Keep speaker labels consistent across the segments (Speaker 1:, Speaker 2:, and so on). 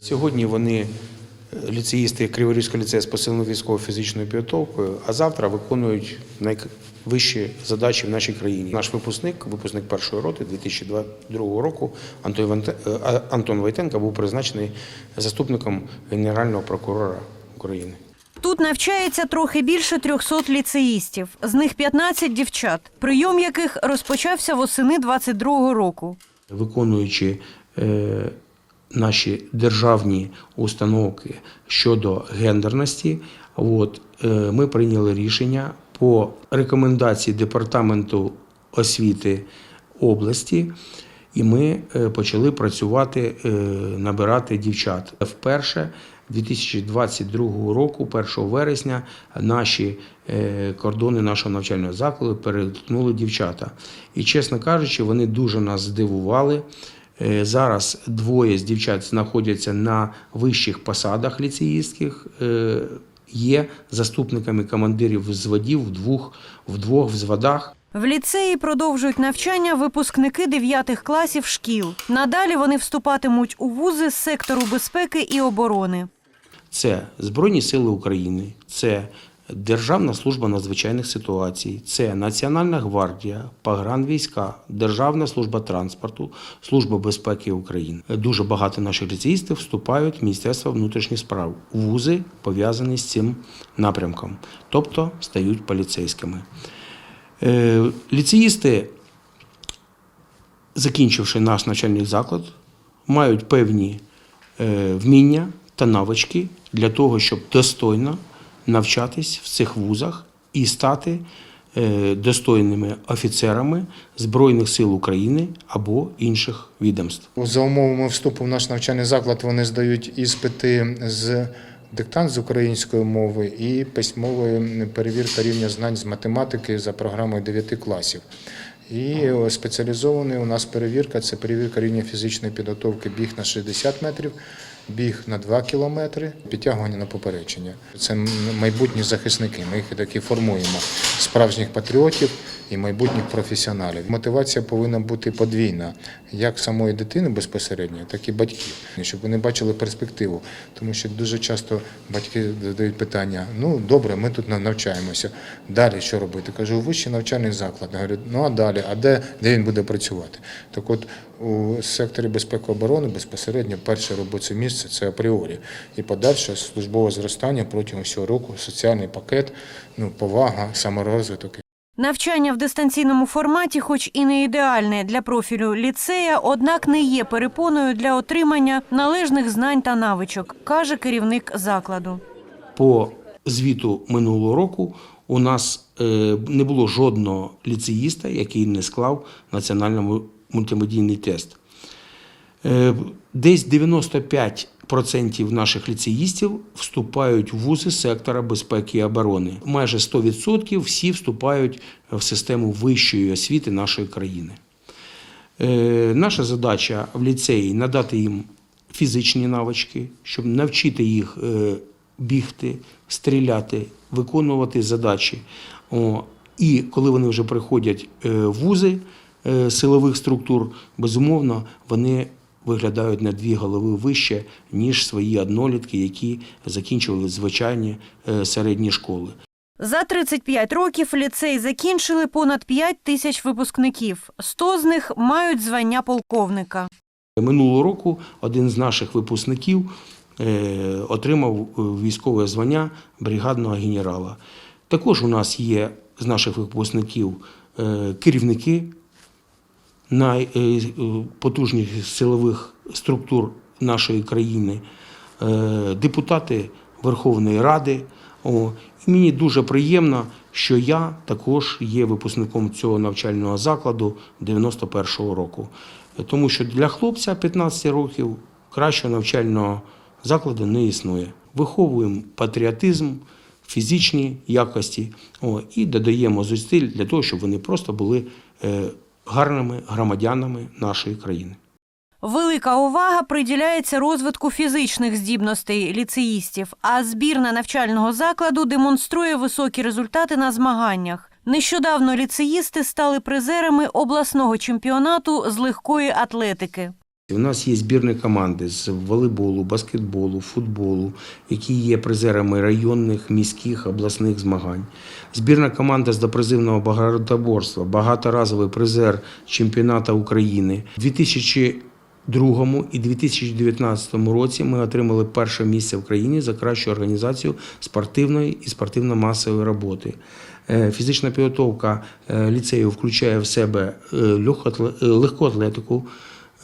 Speaker 1: Сьогодні вони е, ліцеїсти Криворізького ліцею з посиленою військово-фізичною підготовкою, а завтра виконують найвищі задачі в нашій країні. Наш випускник, випускник першої роти 2022 року, Антон Ванте- е, Антон Войтенко був призначений заступником Генерального прокурора України.
Speaker 2: Тут навчається трохи більше 300 ліцеїстів, з них 15 дівчат, прийом яких розпочався восени 22-го року.
Speaker 1: виконуючи е, наші державні установки щодо гендерності, от, е, ми прийняли рішення по рекомендації Департаменту освіти області, і ми е, почали працювати, е, набирати дівчат. Вперше 2022 року, 1 вересня, наші кордони нашого навчального закладу перетнули дівчата. І, чесно кажучи, вони дуже нас здивували. Е, Зараз двоє з дівчат знаходяться на вищих посадах ліцеїстських, е, є заступниками командирів взводів в двох, в двох взводах.
Speaker 2: В ліцеї продовжують навчання випускники 9 класів шкіл. Надалі вони вступатимуть у вузи з сектору безпеки і оборони.
Speaker 1: Це Збройні Сили України, це Державна служба надзвичайних ситуацій, це Національна гвардія, погранвійська, Державна служба транспорту, Служба безпеки України. Дуже багато наших ліцеїстів вступають в Міністерство внутрішніх справ, вузи пов'язані з цим напрямком, тобто стають поліцейськими. Е, Ліцеїсти, закінчивши наш навчальний заклад, мають певні е, вміння та навички для того, щоб достойно навчатись в цих вузах і стати е, достойними офіцерами Збройних сил України або інших відомств.
Speaker 3: За умовами вступу в наш навчальний заклад вони здають іспити з диктант з української мови і письмової перевірка рівня знань з математики за програмою 9 класів. І о, спеціалізований у нас перевірка це перевірка рівня фізичної підготовки біг на 60 метрів, біг на 2 кілометри, підтягування на попередження. Це майбутні захисники. Ми їх таки формуємо справжніх патріотів і майбутніх професіоналів. Мотивація повинна бути подвійна, як самої дитини безпосередньо, так і батьків, щоб вони бачили перспективу. Тому що дуже часто батьки задають питання: ну добре, ми тут навчаємося. Далі що робити? Кажу, вищий навчальний заклад. Говорять, ну а далі, а де, де він буде працювати? Так от у секторі безпеки оборони безпосередньо перше робоче місце це апріорі. І подальше службове зростання протягом всього року, соціальний пакет, ну, повага, саморозвиток.
Speaker 2: Навчання в дистанційному форматі, хоч і не ідеальне для профілю ліцея, однак не є перепоною для отримання належних знань та навичок, каже керівник закладу.
Speaker 1: По звіту минулого року у нас е, не було жодного ліцеїста, який не склав національний мультимедійний тест. Е, Десь 95% наших ліцеїстів вступають в вузи сектора безпеки і оборони. Майже 100% всі вступають в систему вищої освіти нашої країни. Е, Наша задача в ліцеї надати їм фізичні навички, щоб навчити їх е, бігти, стріляти, виконувати задачі. І коли вони вже приходять в вузи силових структур, безумовно, вони виглядають на дві голови вище, ніж свої однолітки, які закінчували звичайні е, середні школи.
Speaker 2: За 35 років ліцей закінчили понад 5 тисяч випускників. 100 з них мають звання полковника.
Speaker 1: Минулого року один з наших випускників е, отримав е, військове звання бригадного генерала. Також у нас є з наших випускників керівники найпотужніших силових структур нашої країни, е, депутати Верховної Ради. О, і мені дуже приємно, що я також є випускником цього навчального закладу 91-го року. Тому що для хлопця 15 років кращого навчального закладу не існує. Виховуємо патріотизм, фізичні якості о, і додаємо зусиль для того, щоб вони просто були е, гарними громадянами нашої країни.
Speaker 2: Велика увага приділяється розвитку фізичних здібностей ліцеїстів, а збірна навчального закладу демонструє високі результати на змаганнях. Нещодавно ліцеїсти стали призерами обласного чемпіонату з легкої атлетики.
Speaker 1: У нас є збірні команди з волейболу, баскетболу, футболу, які є призерами районних, міських, обласних змагань. Збірна команда з допризивного багатоборства, багаторазовий призер чемпіонату України. У 2002 і 2019 році ми отримали перше місце в країні за кращу організацію спортивної і спортивно-масової роботи. Е, Фізична підготовка е, ліцею включає в себе е,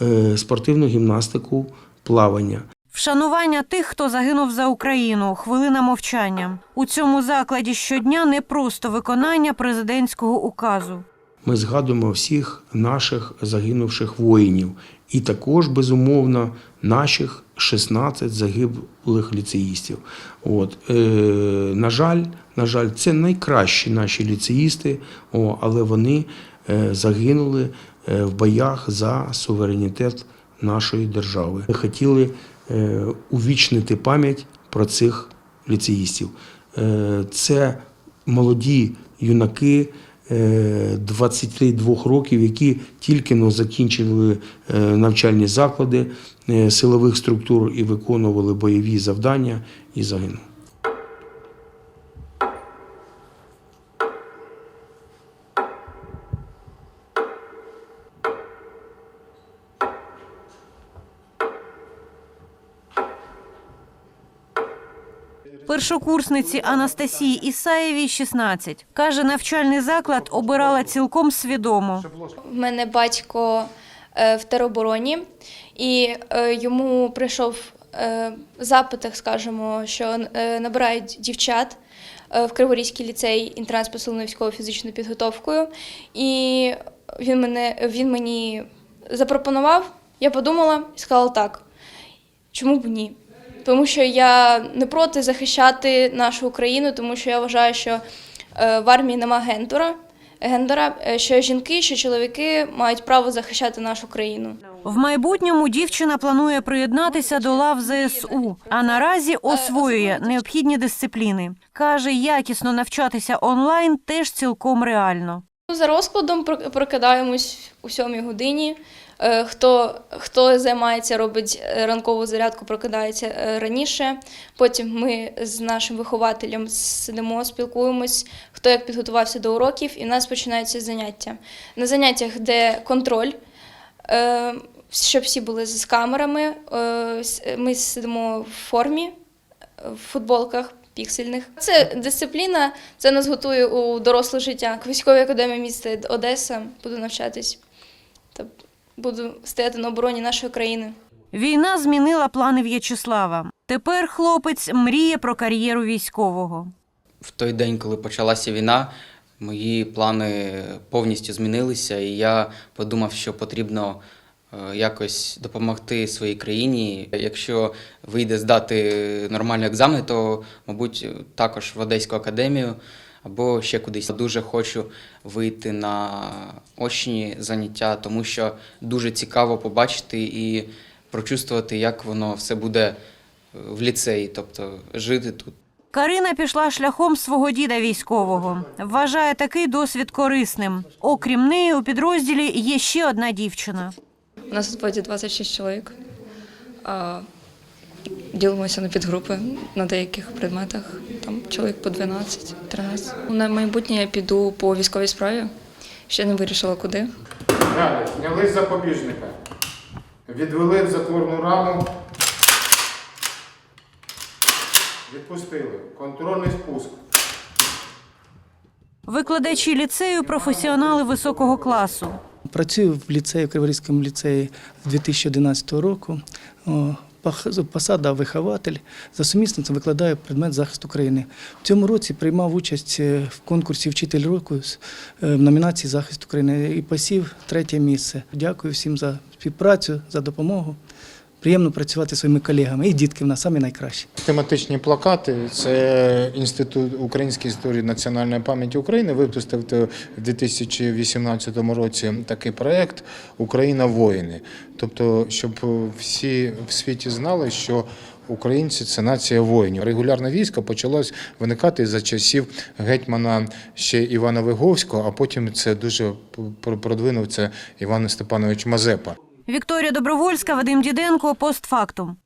Speaker 1: е, спортивну гімнастику, плавання.
Speaker 2: Вшанування тих, хто загинув за Україну. Хвилина мовчання. У цьому закладі щодня не просто виконання президентського указу.
Speaker 1: Ми згадуємо всіх наших загинувших воїнів, і також, безумовно, наших 16 загиблих ліцеїстів. От, е, на жаль, на жаль, це найкращі наші ліцеїсти, о, але вони е, загинули в боях за суверенітет нашої держави. Ми хотіли е, увічнити пам'ять про цих ліцеїстів. Е, це молоді юнаки. е, 22 років, які тільки но закінчили е, навчальні заклади е, силових структур і виконували бойові завдання і загинули.
Speaker 2: Першокурсниці Анастасії Ісаєвій 16. Каже, навчальний заклад обирала цілком свідомо.
Speaker 4: В мене батько е, в теробороні, і е, йому прийшов е, запит, так скажемо, що набирають дівчат в Криворізький ліцей інтернат з посиленою фізичною підготовкою. І він, мене, він мені запропонував, я подумала і сказала так. Чому б ні? Тому що я не проти захищати нашу Україну, тому що я вважаю, що е, в армії нема гендера, гендера, е, що жінки, що чоловіки мають право захищати нашу країну.
Speaker 2: В майбутньому дівчина планує приєднатися до лав ЗСУ, а наразі освоює необхідні дисципліни. Каже, якісно навчатися онлайн теж цілком реально.
Speaker 4: Ну, За розкладом про- прокидаємось у сьомій годині. Е, Хто, хто займається, робить е, ранкову зарядку, прокидається е, раніше. Потім ми з нашим вихователем сидимо, спілкуємось, хто як підготувався до уроків, і в нас починаються заняття. На заняттях, де контроль, щоб всі були з камерами, ми сидимо в формі, в футболках піксельних. Це дисципліна, це нас готує у доросле життя. Військовій академії міста Одеса буду навчатись буду стояти на обороні нашої країни.
Speaker 2: Війна змінила плани В'ячеслава. Тепер хлопець мріє про кар'єру військового.
Speaker 5: в той день, коли почалася війна, мої плани повністю змінилися, і я подумав, що потрібно е, якось допомогти своїй країні. Якщо вийде здати нормальні екзамени, то, мабуть, також в Одеську академію або ще кудись. Дуже хочу вийти на очні заняття, тому що дуже цікаво побачити і прочувствувати, як воно все буде е, в ліцеї, тобто жити тут.
Speaker 2: Карина пішла шляхом свого діда військового. Вважає такий досвід корисним. Окрім неї, у підрозділі є ще одна дівчина.
Speaker 6: У нас взводі 26 чоловік. Ділимося на підгрупи на деяких предметах. Там чоловік по 12, 13. На майбутнє я піду по військовій справі. Ще не вирішила куди.
Speaker 3: Далі, зняли запобіжника. Відвели в затворну раму. Відпустили. Контрольний спуск.
Speaker 2: Викладачі ліцею професіонали високого класу.
Speaker 7: Працюю в ліцеї, в Криворізькому ліцеї з 2011 року. Посада вихователь. За сумісництвом викладаю предмет захисту України. В цьому році приймав участь е, в конкурсі Вчитель року е, в номінації Захист України і посів третє місце. Дякую всім за співпрацю, за допомогу. Приємно працювати зі своїми колегами. І дітки в нас самі найкращі.
Speaker 3: Тематичні плакати це інститут Української історії національної пам'яті України. Випустив в 2018 році такий проект Україна воїни. Тобто, щоб всі в світі знали, що українці це нація воїнів. Регулярне військо почалось виникати за часів гетьмана ще Івана Виговського, а потім це дуже продвинув це Іван Степанович Мазепа.
Speaker 2: Вікторія Добровольська, Вадим Діденко, постфактум.